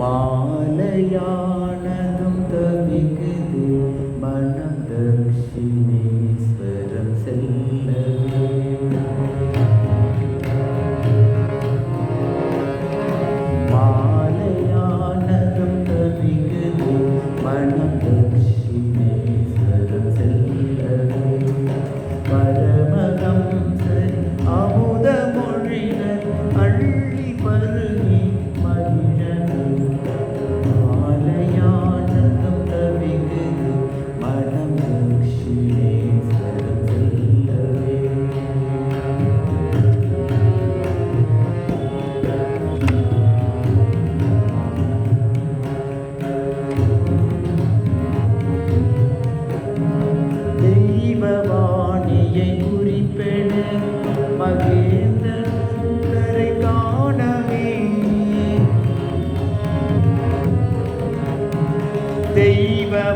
மாலையானதும் தவிக்குது மனம் தவி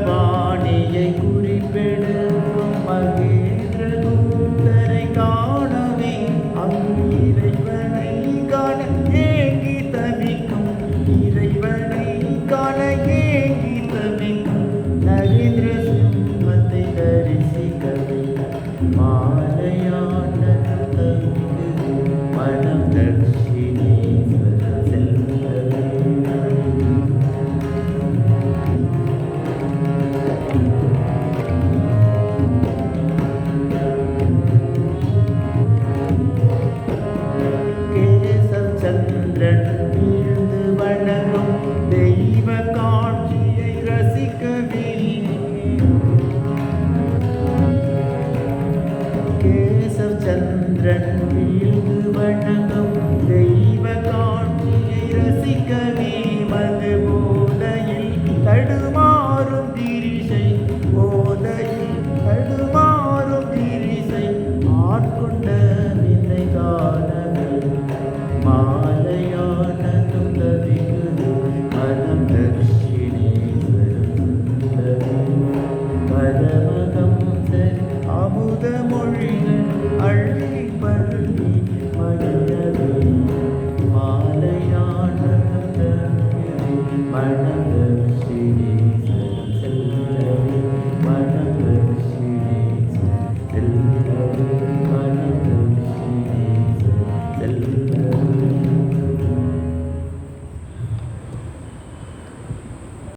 வாணியை குறிப்பெடுக்கும் மகேந்திர சுந்தரை காணவே அங்கு இறைவனை காண ஏங்கி தவிக்கும் இறைவனை காண ஏங்கி தவிக்கும். நரேந்திர சிம்மத்தை தரிசிக்கவே மாலையான தவிக்குது மனம் தரிசி சந்திரன் வீழ்ந்து வணங்கும் தெய்வ காட்சியை ரசிக்கவே. கேசவ் சந்திரன் வீழ்ந்து வணங்கும் தெய்வ காட்சியை ரசிக்கவே Burn